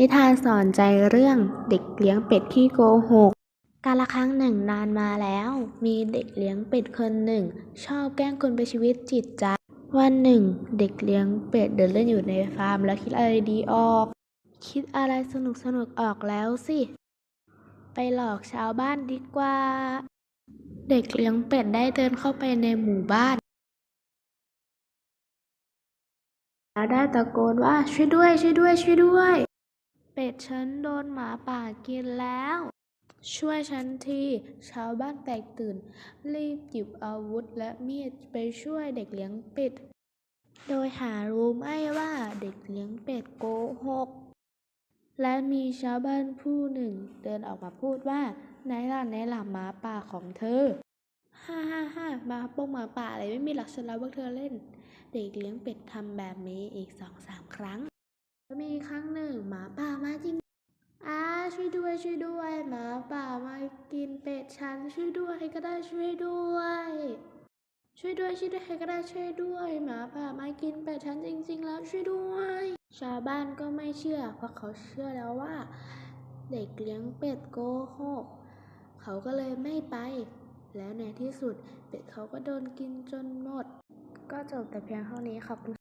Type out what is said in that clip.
นิทานสอนใจเรื่องเด็กเลี้ยงเป็ดขี้โกหก กาละครั้งหนึ่งนานมาแล้ว มีเด็กเลี้ยงเป็ดคนหนึ่ง ชอบแกล้งคนไปชีวิตจิตใจ วันหนึ่ง เด็กเลี้ยงเป็ดเดินเล่นอยู่ในฟาร์มแล้วคิดอะไรดีออก คิดอะไรสนุกสนุกออกแล้วสิ ไปหลอกชาวบ้านดีกว่า เด็กเลี้ยงเป็ดได้เดินเข้าไปในหมู่บ้านแล้วได้ตะโกนว่าช่วยด้วยช่วยด้วยช่วยด้วย เป็ดฉันโดนหมาป่ากินแล้ว ช่วยฉันทีชาวบ้านแตกตื่น รีบหยิบอาวุธและมีดไปช่วยเด็กเลี้ยงเป็ด โดยหารู้ไม่ว่าเด็กเลี้ยงเป็ดโกหกและมีชาวบ้านผู้หนึ่งเดินออกมาพูดว่าไหนล่ะไหนล่ะหมาป่าของเธอ ฮ่าฮ่าฮ่ามาปงหมาป่าอะไรไม่มีหลักฉันแล้วพวกเธอเล่น เด็กเลี้ยงเป็ดทำแบบนี้อีกสองสามครั้ง มีครั้งหนึ่งหมาป่ามาจริงอ้าช่วยด้วยช่วยด้วยหมาป่ามากินเป็ดฉันช่วยด้วยใครก็ได้ช่วยด้วย ช่วยด้วยช่วยด้วยใครก็ได้ช่วยด้วยหมาป่ามากินเป็ดฉันจริง ๆ แล้วช่วยด้วย ชาวบ้านก็ไม่เชื่อเพราะเขาเชื่อแล้วว่า เด็กเลี้ยงเป็ดโกหกเขาก็เลยไม่ไป แล้วในที่สุดเป็ดเขาก็โดนกินจนหมด ก็จบแต่เพียงเท่านี้ขอบคุณ